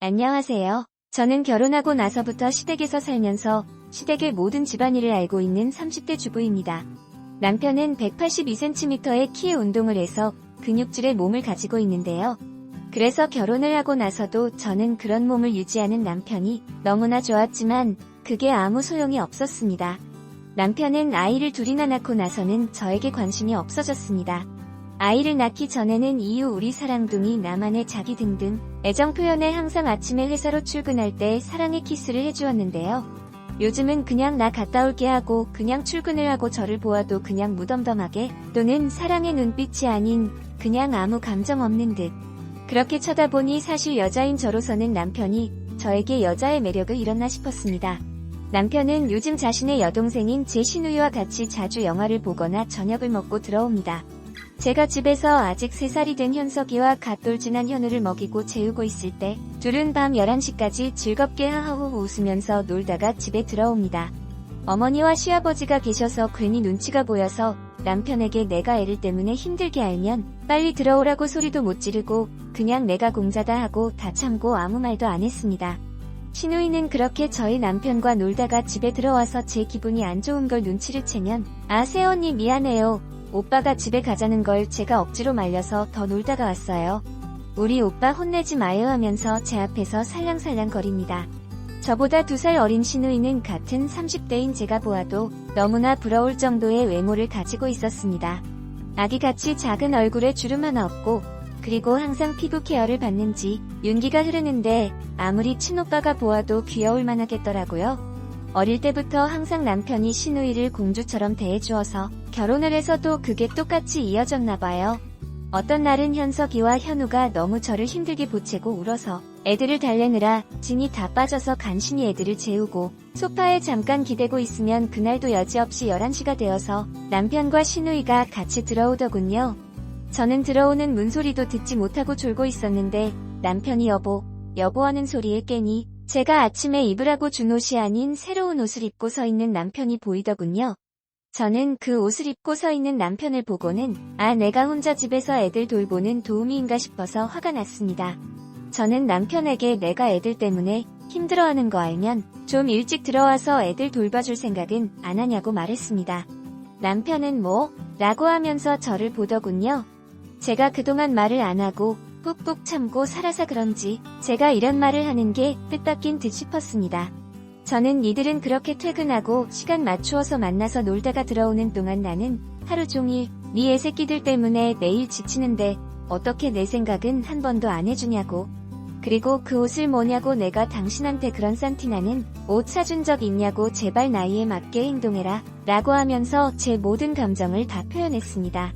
안녕하세요. 저는 결혼하고 나서부터 시댁에서 살면서 시댁의 모든 집안일을 알고 있는 30대 주부입니다. 남편은 182cm의 키에 운동을 해서 근육질의 몸을 가지고 있는데요. 그래서 결혼을 하고 나서도 저는 그런 몸을 유지하는 남편이 너무나 좋았지만 그게 아무 소용이 없었습니다. 남편은 아이를 둘이나 낳고 나서는 저에게 관심이 없어졌습니다. 아이를 낳기 전에는 이유 우리 사랑둥이 나만의 자기 등등 애정 표현에 항상 아침에 회사로 출근할 때 사랑의 키스를 해주었는데요. 요즘은 그냥 나 갔다 올게 하고 그냥 출근을 하고 저를 보아도 그냥 무덤덤하게 또는 사랑의 눈빛이 아닌 그냥 아무 감정 없는 듯 그렇게 쳐다보니 사실 여자인 저로서는 남편이 저에게 여자의 매력을 잃었나 싶었습니다. 남편은 요즘 자신의 여동생인 제 신우이와 같이 자주 영화를 보거나 저녁을 먹고 들어옵니다. 제가 집에서 아직 3살이 된 현석이와 갓돌진한 현우를 먹이고 재우고 있을 때 둘은 밤 11시까지 즐겁게 하하호 웃으면서 놀다가 집에 들어옵니다. 어머니와 시아버지가 계셔서 괜히 눈치가 보여서 남편에게 내가 애를 때문에 힘들게 알면 빨리 들어오라고 소리도 못 지르고 그냥 내가 공자다 하고 다 참고 아무 말도 안 했습니다. 신우이는 그렇게 저희 남편과 놀다가 집에 들어와서 제 기분이 안 좋은 걸 눈치를 채면 아 새언니 미안해요. 오빠가 집에 가자는 걸 제가 억지로 말려서 더 놀다가 왔어요. 우리 오빠 혼내지 마요 하면서 제 앞에서 살랑살랑 거립니다. 저보다 두 살 어린 신우이는 같은 30대인 제가 보아도 너무나 부러울 정도의 외모를 가지고 있었습니다. 아기같이 작은 얼굴에 주름 하나 없고 그리고 항상 피부 케어를 받는지 윤기가 흐르는데 아무리 친오빠가 보아도 귀여울 만하겠더라고요. 어릴 때부터 항상 남편이 신우이를 공주처럼 대해주어서 결혼을 해서도 그게 똑같이 이어졌나 봐요. 어떤 날은 현석이와 현우가 너무 저를 힘들게 보채고 울어서 애들을 달래느라 진이 다 빠져서 간신히 애들을 재우고 소파에 잠깐 기대고 있으면 그날도 여지없이 11시가 되어서 남편과 신우이가 같이 들어오더군요. 저는 들어오는 문소리도 듣지 못하고 졸고 있었는데 남편이 여보, 여보 하는 소리에 깨니 제가 아침에 입으라고 준 옷이 아닌 새로운 옷을 입고 서 있는 남편이 보이더군요. 저는 그 옷을 입고 서 있는 남편을 보고는 아 내가 혼자 집에서 애들 돌보는 도우미인가 싶어서 화가 났습니다. 저는 남편에게 내가 애들 때문에 힘들어하는 거 알면 좀 일찍 들어와서 애들 돌봐줄 생각은 안 하냐고 말했습니다. 남편은 뭐? 라고 하면서 저를 보더군요. 제가 그동안 말을 안 하고 꾹꾹 참고 살아서 그런지 제가 이런 말을 하는 게 뜻밖인 듯 싶었습니다. 저는 이들은 그렇게 퇴근하고 시간 맞추어서 만나서 놀다가 들어오는 동안 나는 하루 종일 네 애새끼들 때문에 매일 지치는데 어떻게 내 생각은 한 번도 안 해주냐고. 그리고 그 옷을 뭐냐고 내가 당신한테 그런 산티나는 옷 사준 적 있냐고 제발 나이에 맞게 행동해라 라고 하면서 제 모든 감정을 다 표현했습니다.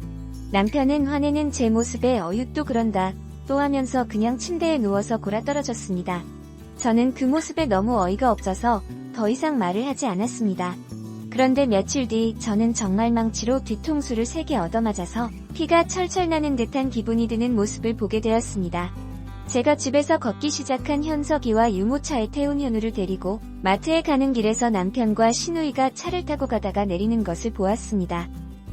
남편은 화내는 제 모습에 어윳도 그런다 또 하면서 그냥 침대에 누워서 골아떨어졌습니다. 저는 그 모습에 너무 어이가 없어서 더 이상 말을 하지 않았습니다. 그런데 며칠 뒤 저는 정말 망치로 뒤통수를 세게 얻어맞아서 피가 철철 나는 듯한 기분이 드는 모습을 보게 되었습니다. 제가 집에서 걷기 시작한 현석이와 유모차에 태운 현우를 데리고 마트에 가는 길에서 남편과 신우이가 차를 타고 가다가 내리는 것을 보았습니다.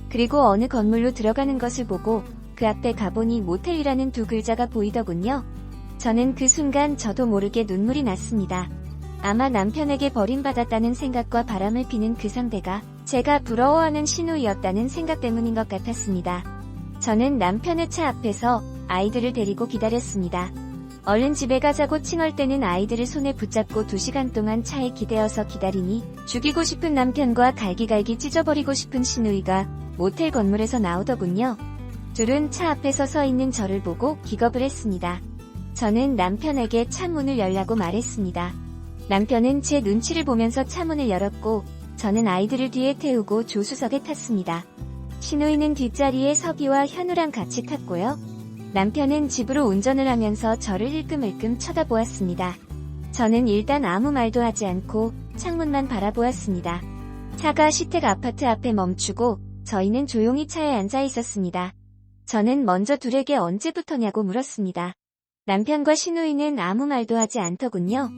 그리고 어느 건물로 들어가는 것을 보고 그 앞에 가보니 모텔이라는 두 글자가 보이더군요. 저는 그 순간 저도 모르게 눈물이 났습니다. 아마 남편에게 버림받았다는 생각과 바람을 피는 그 상대가 제가 부러워하는 신우이였다는 생각 때문인 것 같았습니다. 저는 남편의 차 앞에서 아이들을 데리고 기다렸습니다. 얼른 집에 가자고 칭얼 때는 아이들을 손에 붙잡고 2시간 동안 차에 기대어서 기다리니 죽이고 싶은 남편과 갈기갈기 찢어버리고 싶은 신우이가 모텔 건물에서 나오더군요. 둘은 차 앞에서 서 있는 저를 보고 기겁을 했습니다. 저는 남편에게 차문을 열라고 말했습니다. 남편은 제 눈치를 보면서 차문을 열었고 저는 아이들을 뒤에 태우고 조수석에 탔습니다. 신우이는 뒷자리에 석이와 현우랑 같이 탔고요. 남편은 집으로 운전을 하면서 저를 힐끔힐끔 쳐다보았습니다. 저는 일단 아무 말도 하지 않고 창문만 바라보았습니다. 차가 시택 아파트 앞에 멈추고 저희는 조용히 차에 앉아 있었습니다. 저는 먼저 둘에게 언제부터냐고 물었습니다. 남편과 신우이는 아무 말도 하지 않더군요.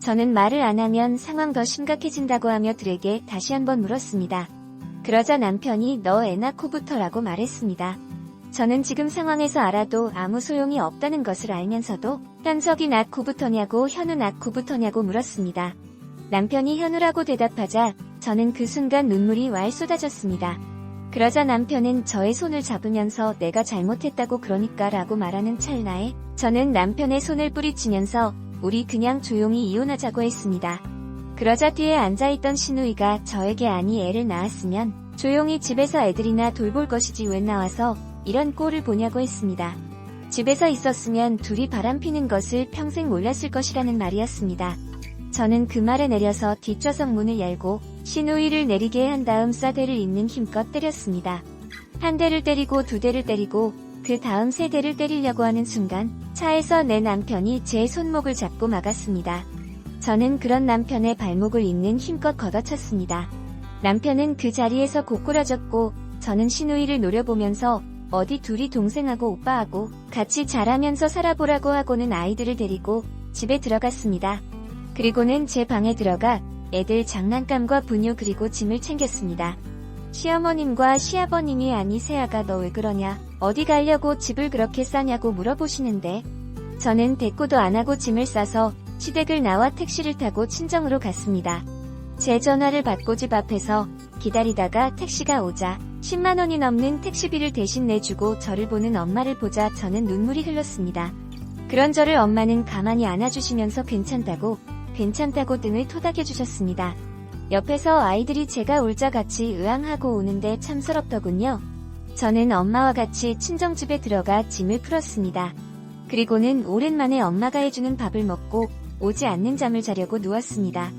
저는 말을 안 하면 상황 더 심각해진다고 하며 둘에게 다시 한번 물었습니다. 그러자 남편이 너 애 낳고부터라고 말했습니다. 저는 지금 상황에서 알아도 아무 소용이 없다는 것을 알면서도 현석이 낳고부터냐고 현우 낳고부터냐고 물었습니다. 남편이 현우라고 대답하자 저는 그 순간 눈물이 왈 쏟아졌습니다. 그러자 남편은 저의 손을 잡으면서 내가 잘못했다고 그러니까 라고 말하는 찰나에 저는 남편의 손을 뿌리치면서 우리 그냥 조용히 이혼하자고 했습니다. 그러자 뒤에 앉아있던 신우이가 저에게 아니 애를 낳았으면 조용히 집에서 애들이나 돌볼 것이지 왜 나와서 이런 꼴을 보냐고 했습니다. 집에서 있었으면 둘이 바람 피는 것을 평생 몰랐을 것이라는 말이었습니다. 저는 그 말에 내려서 뒷좌석 문을 열고 신우이를 내리게 한 다음 싸대를 있는 힘껏 때렸습니다. 한 대를 때리고 두 대를 때리고 그 다음 세 대를 때리려고 하는 순간 차에서 내 남편이 제 손목을 잡고 막았습니다. 저는 그런 남편의 발목을 있는 힘껏 걷어찼습니다. 남편은 그 자리에서 고꾸라졌고 저는 신우이를 노려보면서 어디 둘이 동생하고 오빠하고 같이 자라면서 살아보라고 하고는 아이들을 데리고 집에 들어갔습니다. 그리고는 제 방에 들어가 애들 장난감과 분유 그리고 짐을 챙겼습니다. 시어머님과 시아버님이 아니 세아가 너 왜 그러냐 어디 가려고 집을 그렇게 싸냐고 물어보시는데 저는 대꾸도 안 하고 짐을 싸서 시댁을 나와 택시를 타고 친정으로 갔습니다. 제 전화를 받고 집 앞에서 기다리다가 택시가 오자 10만 원이 넘는 택시비를 대신 내주고 저를 보는 엄마를 보자 저는 눈물이 흘렀습니다. 그런 저를 엄마는 가만히 안아주시면서 괜찮다고 괜찮다고 등을 토닥여 주셨습니다. 옆에서 아이들이 제가 울자 같이 으앙하고 오는데 참 서럽더군요. 저는 엄마와 같이 친정집에 들어가 짐을 풀었습니다. 그리고는 오랜만에 엄마가 해주는 밥을 먹고 오지 않는 잠을 자려고 누웠습니다.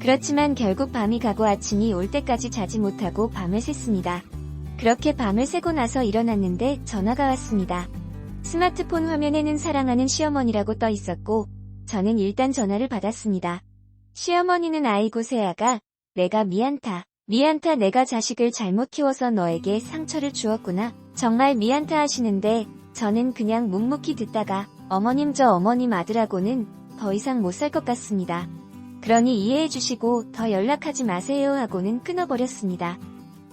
그렇지만 결국 밤이 가고 아침이 올 때까지 자지 못하고 밤을 샜습니다. 그렇게 밤을 새고 나서 일어났는데 전화가 왔습니다. 스마트폰 화면에는 사랑하는 시어머니라고 떠 있었고 저는 일단 전화를 받았습니다. 시어머니는 아이고 세아가 내가 미안타. 미안타 내가 자식을 잘못 키워서 너에게 상처를 주었구나. 정말 미안타 하시는데 저는 그냥 묵묵히 듣다가 어머님 저 어머님 아들하고는 더 이상 못 살 것 같습니다. 그러니 이해해 주시고 더 연락하지 마세요 하고는 끊어버렸습니다.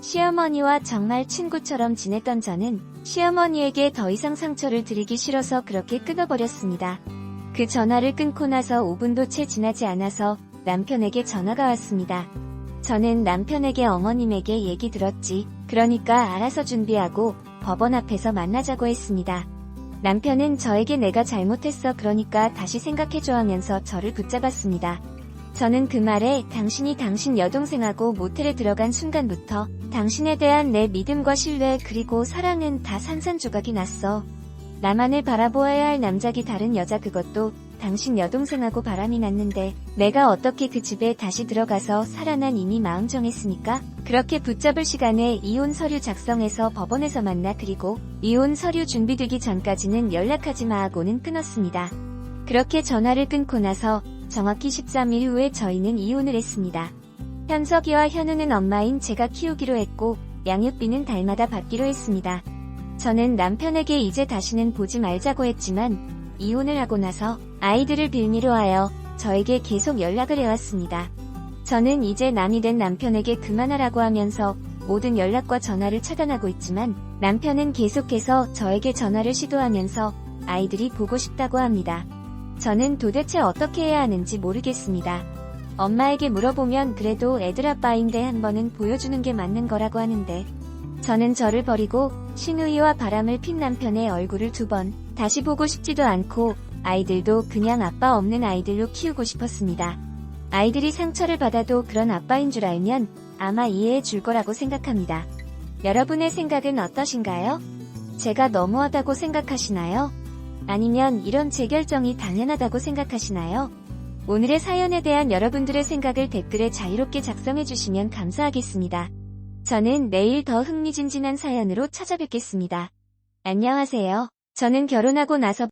시어머니와 정말 친구처럼 지냈던 저는 시어머니에게 더 이상 상처를 드리기 싫어서 그렇게 끊어버렸습니다. 그 전화를 끊고 나서 5분도 채 지나지 않아서 남편에게 전화가 왔습니다. 저는 남편에게 어머님에게 얘기 들었지. 그러니까 알아서 준비하고 법원 앞에서 만나자고 했습니다. 남편은 저에게 내가 잘못했어 그러니까 다시 생각해줘 하면서 저를 붙잡았습니다. 저는 그 말에 당신이 당신 여동생하고 모텔에 들어간 순간부터 당신에 대한 내 믿음과 신뢰 그리고 사랑은 다 산산조각이 났어. 나만을 바라보아야 할 남자기 다른 여자 그것도 당신 여동생하고 바람이 났는데 내가 어떻게 그 집에 다시 들어가서 살아난 이미 마음 정했으니까 그렇게 붙잡을 시간에 이혼 서류 작성해서 법원에서 만나 그리고 이혼 서류 준비되기 전까지는 연락하지 마 하고는 끊었습니다. 그렇게 전화를 끊고 나서 정확히 13일 후에 저희는 이혼을 했습니다. 현석이와 현우는 엄마인 제가 키우기로 했고 양육비는 달마다 받기로 했습니다. 저는 남편에게 이제 다시는 보지 말자고 했지만 이혼을 하고 나서 아이들을 빌미로 하여 저에게 계속 연락을 해왔습니다. 저는 이제 남이 된 남편에게 그만하라고 하면서 모든 연락과 전화를 차단하고 있지만 남편은 계속해서 저에게 전화를 시도하면서 아이들이 보고 싶다고 합니다. 저는 도대체 어떻게 해야 하는지 모르겠습니다. 엄마에게 물어보면 그래도 애들 아빠인데 한 번은 보여주는 게 맞는 거라고 하는데 저는 저를 버리고 신우이와 바람을 핀 남편의 얼굴을 두 번 다시 보고 싶지도 않고 아이들도 그냥 아빠 없는 아이들로 키우고 싶었습니다. 아이들이 상처를 받아도 그런 아빠인 줄 알면 아마 이해해 줄 거라고 생각합니다. 여러분의 생각은 어떠신가요? 제가 너무하다고 생각하시나요? 아니면 이런 제 결정이 당연하다고 생각하시나요? 오늘의 사연에 대한 여러분들의 생각을 댓글에 자유롭게 작성해 주시면 감사하겠습니다. 저는 내일 더 흥미진진한 사연으로 찾아뵙겠습니다. 안녕하세요. 저는 결혼하고 나서